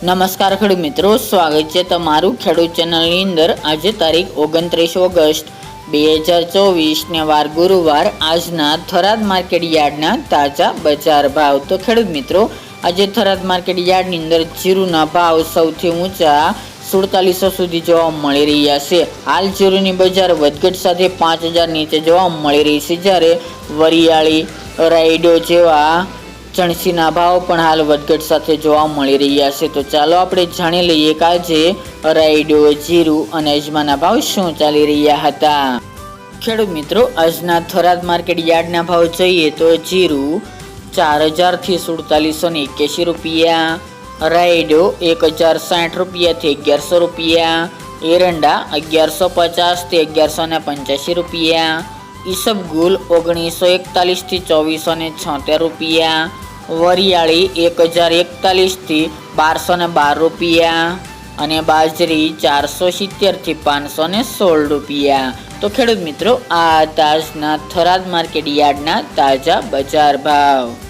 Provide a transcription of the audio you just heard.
નમસ્કાર ખેડૂત મિત્રો, સ્વાગત છે તમારું ખેડૂત ચેનલની અંદર. આજે તારીખ ઓગણત્રીસ ઓગસ્ટ, બે હજાર ચોવીસને વાર ગુરુવાર. આજના થરાદ માર્કેટ યાર્ડના તાજા બજાર ભાવ. તો ખેડૂત મિત્રો, આજે થરાદ માર્કેટ યાર્ડની અંદર જીરુના ભાવ સૌથી ઊંચા સુડતાલીસો સુધી જોવા મળી રહ્યા છે. હાલ જીરુની બજાર વધઘટ સાથે પાંચ હજાર નીચે જોવા મળી રહી છે, જ્યારે વરિયાળી, રાયડો જેવા ચણસીના ભાવ પણ હાલ વધઘટ સાથે જોવા મળી રહ્યા છે. તો ચાલો આપણે જાણી લઈએ કે આજે રાયડો, જીરું અને અજમાના ભાવ શું ચાલી રહ્યા હતા. ખેડૂત મિત્રો, આજના થરાદ માર્કેટ યાર્ડના ભાવ જોઈએ તો જીરું ચાર હજારથી સુડતાલીસો ને એક્યાસી રૂપિયા, રાયડો એક હજાર સાઠ રૂપિયાથી અગિયારસો રૂપિયા, એરંડા અગિયારસો પચાસથી અગિયારસો ને પંચ્યાસી રૂપિયા, ઈસબગુલ ઓગણીસો એકતાલીસથી ચોવીસો ને છોતેર રૂપિયા વરિયાળી એક હજાર એકતાલીસથી બારસો ને બાર રૂપિયા અને બાજરી ચારસો સિત્તેરથી પાંચસો ને સોળ રૂપિયા. તો ખેડૂત મિત્રો, આ તાજના થરાદ માર્કેટ યાર્ડના તાજા બજાર ભાવ.